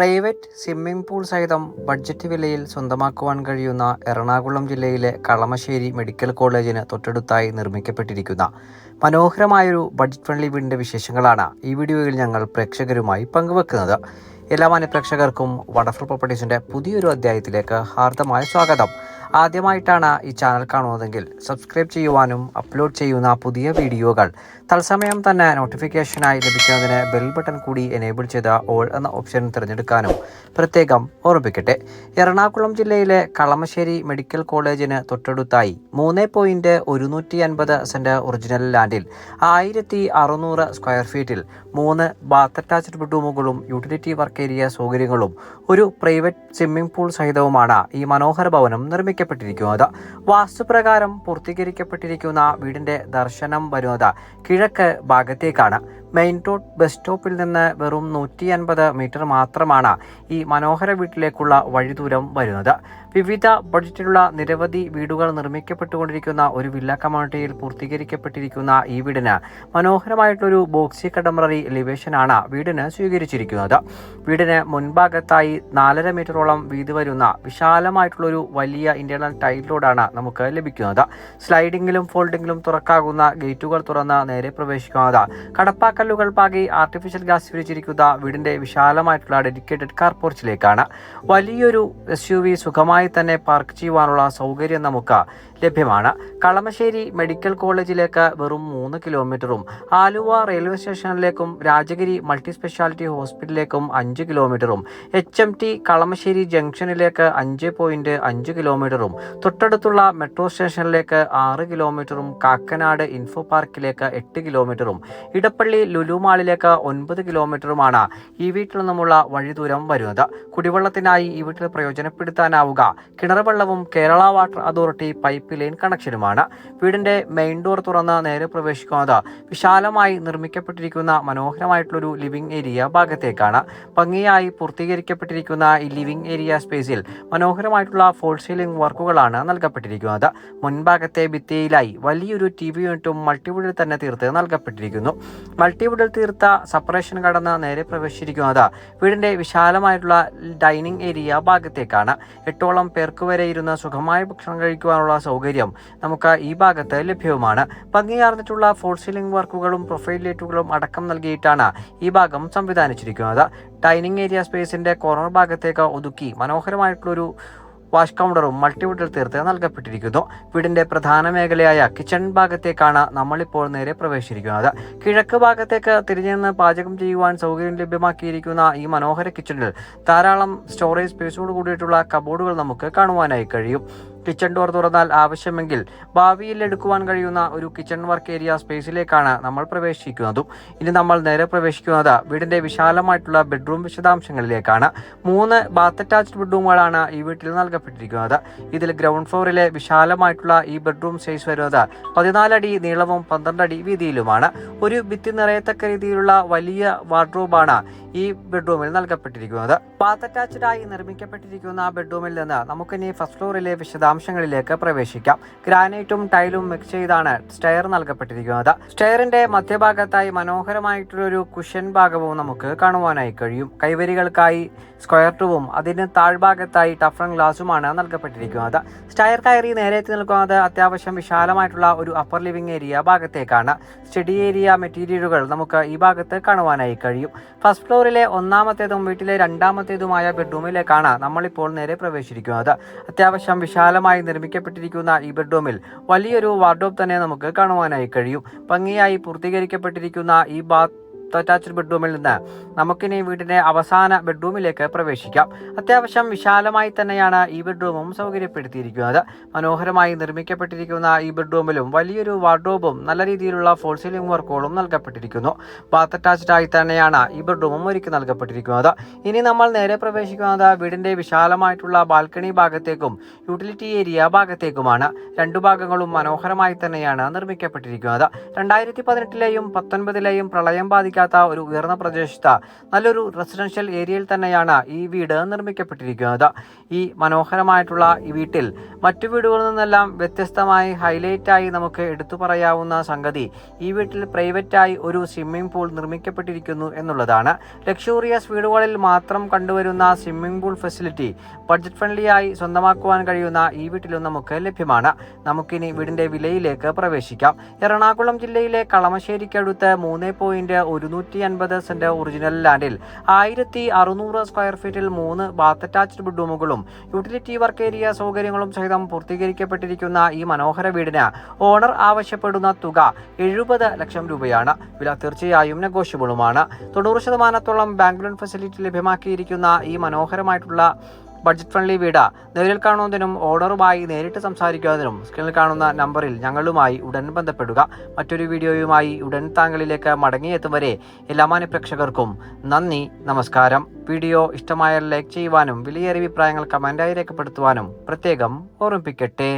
Private swimming pool സഹിതം budget വിലയിൽ സ്വന്തമാക്കുവാൻ കഴിയുന്ന എറണാകുളം ജില്ലയിലെ കളമശ്ശേരി മെഡിക്കൽ കോളേജിന് തൊട്ടടുത്തായി നിർമ്മിക്കപ്പെട്ടിരിക്കുന്ന മനോഹരമായൊരു ബഡ്ജറ്റ് ഫ്രണ്ട്ലി വീടിന്റെ വിശേഷങ്ങളാണ് ഈ വീഡിയോയിൽ ഞങ്ങൾ പ്രേക്ഷകരുമായി പങ്കുവെക്കുന്നത്. എല്ലാ മാന്യപ്രേക്ഷകർക്കും വണ്ടർഫുൾ പ്രോപ്പർട്ടീസിന്റെ പുതിയൊരു അധ്യായത്തിലേക്ക് ഹാർദമായ സ്വാഗതം. ആദ്യമായിട്ടാണ് ഈ ചാനൽ കാണുന്നതെങ്കിൽ സബ്സ്ക്രൈബ് ചെയ്യുവാനും അപ്ലോഡ് ചെയ്യുന്ന പുതിയ വീഡിയോകൾ തത്സമയം തന്നെ നോട്ടിഫിക്കേഷനായി ലഭിക്കുന്നതിന് ബെൽ ബട്ടൺ കൂടി എനേബിൾ ചെയ്ത ഓൾ എന്ന ഓപ്ഷൻ തിരഞ്ഞെടുക്കാനും പ്രത്യേകം ഓർമ്മിപ്പിക്കട്ടെ. എറണാകുളം ജില്ലയിലെ കളമശ്ശേരി മെഡിക്കൽ കോളേജിന് തൊട്ടടുത്തായി മൂന്ന് പോയിന്റ് ഒരുന്നൂറ്റി അൻപത് സെന്റ് ഒറിജിനൽ ലാൻഡിൽ ആയിരത്തി അറുന്നൂറ് സ്ക്വയർ ഫീറ്റിൽ മൂന്ന് ബാത്ത് അറ്റാച്ച്ഡ് ബെഡ്റൂമുകളും യൂട്ടിലിറ്റി വർക്ക് ഏരിയ സൗകര്യങ്ങളും ഒരു പ്രൈവറ്റ് സ്വിമ്മിംഗ് പൂൾ സഹിതവുമാണ് ഈ മനോഹര ഭവനം നിർമ്മിക്കപ്പെട്ടിരിക്കുന്നത് വാസ്തുപ്രകാരം പൂർത്തീകരിക്കപ്പെട്ടിരിക്കുന്ന വീടിന്റെ ദർശനം വരുന്നത് കിഴക്ക് ഭാഗത്തേക്കാണ്. മെയിൻ റോഡ് ബസ് സ്റ്റോപ്പിൽ നിന്ന് വെറും നൂറ്റി അൻപത് മീറ്റർ മാത്രമാണ് ഈ മനോഹര വീട്ടിലേക്കുള്ള വഴിദൂരം വരുന്നത്. വിവിധ ബഡ്ജറ്റിലുള്ള നിരവധി വീടുകൾ നിർമ്മിക്കപ്പെട്ടുകൊണ്ടിരിക്കുന്ന ഒരു വില്ല കമ്മ്യൂണിറ്റിയിൽ പൂർത്തീകരിക്കപ്പെട്ടിരിക്കുന്ന ഈ വീടിന് മനോഹരമായിട്ടൊരു ബോക്സി കണ്ടംപററി എലിവേഷനാണ് വീടിന് സ്വീകരിച്ചിരിക്കുന്നത്. വീടിന് മുൻഭാഗത്തായി നാലര മീറ്ററോളം വീതി വരുന്ന വിശാലമായിട്ടുള്ളൊരു വലിയ ഇന്റേണൽ ടൈൽ റോഡാണ് നമുക്ക് ലഭിക്കുന്നത്. സ്ലൈഡിങ്ങിലും ഫോൾഡിങ്ങിലും തുറക്കാകുന്ന ഗേറ്റുകൾ തുറന്ന് നേരെ പ്രവേശിക്കുന്നത് കടപ്പാക്കല്ലുകൾ പാകി ആർട്ടിഫിഷ്യൽ ഗ്യാസ് വിരിച്ചിരിക്കുന്ന വീടിന്റെ വിശാലമായിട്ടുള്ള ഡെഡിക്കേറ്റഡ് കാർ പോർച്ചിലേക്കാണ് വലിയൊരു എസ് യു വി സുഖമായി തന്നെ പാർക്ക് ചെയ്യുവാനുള്ള സൗകര്യം നമുക്ക് ലഭ്യമാണ്. കളമശ്ശേരി മെഡിക്കൽ കോളേജിലേക്ക് വെറും മൂന്ന് കിലോമീറ്ററും ആലുവ റെയിൽവേ സ്റ്റേഷനിലേക്കും രാജഗിരി മൾട്ടി സ്പെഷ്യാലിറ്റി ഹോസ്പിറ്റലിലേക്കും അഞ്ച് കിലോമീറ്ററും എച്ച് എം ടി കളമശ്ശേരി ജംഗ്ഷനിലേക്ക് അഞ്ച് പോയിന്റ് അഞ്ച് കിലോമീറ്ററും തൊട്ടടുത്തുള്ള മെട്രോ സ്റ്റേഷനിലേക്ക് ആറ് കിലോമീറ്ററും കാക്കനാട് ഇൻഫോ പാർക്കിലേക്ക് എട്ട് കിലോമീറ്ററും ഇടപ്പള്ളി ലുലു മാളിലേക്ക് ഒൻപത് കിലോമീറ്ററുമാണ് ഈ വീട്ടിൽ നിന്നുമുള്ള വഴിദൂരം വരുന്നത്. കുടിവെള്ളത്തിനായി ഈ വീട്ടിൽ പ്രയോജനപ്പെടുത്താനാവുക. കിണർ വെള്ളവും Kerala water authority pipe line കണക്ഷനുമാണ്. വീടിന്റെ മെയിൻ ഡോർ തുറന്ന് നേരെ പ്രവേശിക്കുന്നത് വിശാലമായി നിർമ്മിക്കപ്പെട്ടിരിക്കുന്ന മനോഹരമായിട്ടുള്ളൊരു ലിവിംഗ് ഏരിയ ഭാഗത്തേക്കാണ്. ഭംഗിയായി പൂർത്തീകരിക്കപ്പെട്ടിരിക്കുന്ന ഈ ലിവിംഗ് ഏരിയ സ്പേസിൽ മനോഹരമായിട്ടുള്ള ഫോൾ സീലിംഗ് വർക്കുകളാണ് നൽകപ്പെട്ടിരിക്കുന്നത്. മുൻഭാഗത്തെ ഭിത്തിയിലായി വലിയൊരു ടി വി യൂണിറ്റും മൾട്ടിവുഡിൽ തന്നെ തീർത്ത് നൽകപ്പെട്ടിരിക്കുന്നു. മൾട്ടിവുഡിൽ തീർത്ത സെപ്പറേഷൻ കടന്ന് നേരെ പ്രവേശിച്ചിരിക്കുന്നത് വീടിന്റെ വിശാലമായിട്ടുള്ള ഡൈനിങ് ഏരിയ ഭാഗത്തേക്കാണ്. എട്ടോളം പേർക്ക് വരെ ഇരുന്ന് സുഖമായ ഭക്ഷണം കഴിക്കുവാനുള്ള സൗകര്യം നമുക്ക് ഈ ഭാഗത്ത് ലഭ്യവുമാണ്. ഭംഗിയാർന്നിട്ടുള്ള ഫോൾ സീലിംഗ് വർക്കുകളും പ്രൊഫൈൽ ലൈറ്റുകളും അടക്കം നൽകിയിട്ടാണ് ഈ ഭാഗം സംവിധാനിച്ചിരിക്കുന്നത്. ഡൈനിങ് ഏരിയ സ്പേസിന്റെ കോർണർ ഭാഗത്തേക്ക് ഒതുക്കി മനോഹരമായിട്ടുള്ളൊരു വാഷ് കൗണ്ടറും മൾട്ടിവുഡിൽ തീർത്ത് നൽകപ്പെട്ടിരിക്കുന്നു. വീടിന്റെ പ്രധാന മേഖലയായ കിച്ചൺ ഭാഗത്തേക്കാണ് നമ്മളിപ്പോൾ നേരെ പ്രവേശിച്ചിരിക്കുന്നത്. കിഴക്ക് ഭാഗത്തേക്ക് തിരിഞ്ഞു നിന്ന് പാചകം ചെയ്യുവാൻ സൗകര്യം ലഭ്യമാക്കിയിരിക്കുന്ന ഈ മനോഹര കിച്ചണിൽ ധാരാളം സ്റ്റോറേജ് സ്പേസോട് കൂടിയിട്ടുള്ള കബോർഡുകൾ നമുക്ക് കാണുവാനായി കഴിയും. കിച്ചൺ ഡോർ തുറന്നാൽ ആവശ്യമെങ്കിൽ ഭാവിയിൽ എടുക്കുവാൻ കഴിയുന്ന ഒരു കിച്ചൺ വർക്ക് ഏരിയ സ്പേസിലേക്കാണ് നമ്മൾ പ്രവേശിക്കുന്നതും. ഇനി നമ്മൾ നേരെ പ്രവേശിക്കുന്നത് വീടിന്റെ വിശാലമായിട്ടുള്ള ബെഡ്റൂം വിശദാംശങ്ങളിലേക്കാണ്. മൂന്ന് ബാത്ത് അറ്റാച്ച്ഡ് ബെഡ്റൂമുകളാണ് ഈ വീട്ടിൽ നൽകപ്പെട്ടിരിക്കുന്നത്. ഇതിൽ ഗ്രൗണ്ട് ഫ്ലോറിലെ വിശാലമായിട്ടുള്ള ഈ ബെഡ്റൂം സൈസ് വരുന്നത് പതിനാലടി നീളവും പന്ത്രണ്ട് അടി വീതിയിലുമാണ്. ഒരു ഭിത്തി നിറയത്തക്ക രീതിയിലുള്ള വലിയ വാർഡ്രോബാണ് ഈ ബെഡ്റൂമിൽ നൽകപ്പെട്ടിരിക്കുന്നത്. ബാത്ത് അറ്റാച്ച്ഡ് ആയി നിർമ്മിക്കപ്പെട്ടിരിക്കുന്ന ബെഡ്റൂമിൽ നിന്ന് നമുക്കിനി ഫസ്റ്റ് ഫ്ലോറിലെ വിശദാംശങ്ങളിലേക്ക് പ്രവേശിക്കാം. ഗ്രാനൈറ്റും ടൈലും മിക്സ് ചെയ്താണ് സ്റ്റെയർ നൽകപ്പെട്ടിരിക്കുന്നത്. സ്റ്റെയറിന്റെ മധ്യഭാഗത്തായി മനോഹരമായിട്ടുള്ളൊരു കുഷൻ ഭാഗവും നമുക്ക് കാണുവാനായി കഴിയും. കൈവരികൾക്കായി സ്ക്വയർ ട്യൂബും അതിന് താഴ്ഭാഗത്തായി ടഫ്രൺ ഗ്ലാസുമാണ് നൽകപ്പെട്ടിരിക്കുന്നത്. സ്റ്റയർ കയറി നേരെ എത്തി നിൽക്കുന്നത് അത്യാവശ്യം വിശാലമായിട്ടുള്ള ഒരു അപ്പർ ലിവിംഗ് ഏരിയ ഭാഗത്തേക്കാണ്. സ്റ്റഡി ഏരിയ മെറ്റീരിയലുകൾ നമുക്ക് ഈ ഭാഗത്ത് കാണുവാനായി കഴിയും. ഫസ്റ്റ് ഫ്ലോറിലെ ഒന്നാമത്തേതും വീട്ടിലെ രണ്ടാമത്തേതുമായ ബെഡ്റൂമിലേക്കാണ് നമ്മളിപ്പോൾ നേരെ പ്രവേശിച്ചിരിക്കുന്നത് അത്യാവശ്യം വിശാലമായി നിർമ്മിക്കപ്പെട്ടിരിക്കുന്ന ഈ ബെഡ്റൂമിൽ വലിയൊരു വാർഡ്രോബ് തന്നെ നമുക്ക് കാണുവാനായി കഴിയും. ഭംഗിയായി പൂർത്തീകരിക്കപ്പെട്ടിരിക്കുന്ന ഈ ബാത്ത് അറ്റാച്ച്ഡ് ബെഡ്റൂമിൽ നിന്ന് നമുക്കിനി വീടിന്റെ അവസാന ബെഡ്റൂമിലേക്ക് പ്രവേശിക്കാം. അത്യാവശ്യം വിശാലമായി തന്നെയാണ് ഈ ബെഡ്റൂമും സൗകര്യപ്പെടുത്തിയിരിക്കുന്നത്. മനോഹരമായി നിർമ്മിക്കപ്പെട്ടിരിക്കുന്ന ഈ ബെഡ്റൂമിലും വലിയൊരു വാർഡ്രോബും നല്ല രീതിയിലുള്ള ഫോൾ സീലിംഗ് വർക്കുകളും നൽകപ്പെട്ടിരിക്കുന്നു. ബാത്ത് അറ്റാച്ച്ഡ് ആയി തന്നെയാണ് ഈ ബെഡ്റൂമും ഒരുക്കി നൽകപ്പെട്ടിരിക്കുന്നത്. ഇനി നമ്മൾ നേരെ പ്രവേശിക്കുന്നത് വീടിന്റെ വിശാലമായിട്ടുള്ള ബാൽക്കണി ഭാഗത്തേക്കും യൂട്ടിലിറ്റി ഏരിയ ഭാഗത്തേക്കുമാണ്. രണ്ടു ഭാഗങ്ങളും മനോഹരമായി തന്നെയാണ് നിർമ്മിക്കപ്പെട്ടിരിക്കുന്നത്. രണ്ടായിരത്തി പതിനെട്ടിലെയും പത്തൊൻപതിലെയും പ്രളയം ബാധിക്കാതെ ലഭിക്കാത്ത ഒരു ഉയർന്ന പ്രദേശത്ത് നല്ലൊരു റെസിഡൻഷ്യൽ ഏരിയയിൽ തന്നെയാണ് ഈ വീട് നിർമ്മിക്കപ്പെട്ടിരിക്കുന്നത്. ഈ മനോഹരമായിട്ടുള്ള ഈ വീട്ടിൽ മറ്റു വീടുകളിൽ നിന്നെല്ലാം വ്യത്യസ്തമായി ഹൈലൈറ്റായി നമുക്ക് എടുത്തു പറയാവുന്ന സംഗതി ഈ വീട്ടിൽ പ്രൈവറ്റായി ഒരു സ്വിമ്മിംഗ് പൂൾ നിർമ്മിക്കപ്പെട്ടിരിക്കുന്നു എന്നുള്ളതാണ്. ലക്ഷൂറിയസ് വീടുകളിൽ മാത്രം കണ്ടുവരുന്ന സ്വിമ്മിംഗ് പൂൾ ഫെസിലിറ്റി ബഡ്ജറ്റ് ഫ്രണ്ട്ലിയായി സ്വന്തമാക്കുവാൻ കഴിയുന്ന ഈ വീട്ടിലും നമുക്ക് ലഭ്യമാണ്. നമുക്കിനി വീടിന്റെ വിലയിലേക്ക് പ്രവേശിക്കാം. എറണാകുളം ജില്ലയിലെ കളമശ്ശേരിക്കടുത്ത് മൂന്ന് പോയിന്റ് ഒരുന്നൂറ്റി അൻപത് സെന്റ് ഒറിജിനൽ ലാൻഡിൽ ആയിരത്തി അറുന്നൂറ് സ്ക്വയർ ഫീറ്റിൽ മൂന്ന് ബാത്ത് അറ്റാച്ച്ഡ് ബെഡ്റൂമുകളും യൂട്ടിലിറ്റി വർക്ക് ഏരിയ സൗകര്യങ്ങളും സഹിതം പൂർത്തീകരിക്കപ്പെട്ടിരിക്കുന്ന ഈ മനോഹര വീടിന് ഓണർ ആവശ്യപ്പെടുന്ന തുക എഴുപത് ലക്ഷം രൂപയാണ്. വില തീർച്ചയായും നെഗോഷ്യബിളുമാണ് തൊണ്ണൂറ് ശതമാനത്തോളം ബാങ്ക് ലോൺ ഫെസിലിറ്റി ലഭ്യമാക്കിയിരിക്കുന്ന ഈ മനോഹരമായിട്ടുള്ള ബഡ്ജറ്റ് ഫ്രണ്ട്ലി വീട്. നേരിൽ കാണുന്നതിനും ഓർഡറുമായി നേരിട്ട് സംസാരിക്കുന്നതിനും സ്ക്രീനിൽ കാണുന്ന നമ്പറിൽ ഞങ്ങളുമായി ഉടൻ ബന്ധപ്പെടുക. മറ്റൊരു വീഡിയോയുമായി ഉടൻ താങ്കളിലേക്ക് മടങ്ങിയെത്തും വരെ എല്ലാ മാന്യ പ്രേക്ഷകർക്കും നന്ദി നമസ്കാരം. വീഡിയോ ഇഷ്ടമായാൽ ലൈക്ക് ചെയ്യുവാനും വിലയേറിയ അഭിപ്രായങ്ങൾ കമന്റായി രേഖപ്പെടുത്തുവാനും പ്രത്യേകം ഓർമ്മിപ്പിക്കട്ടെ.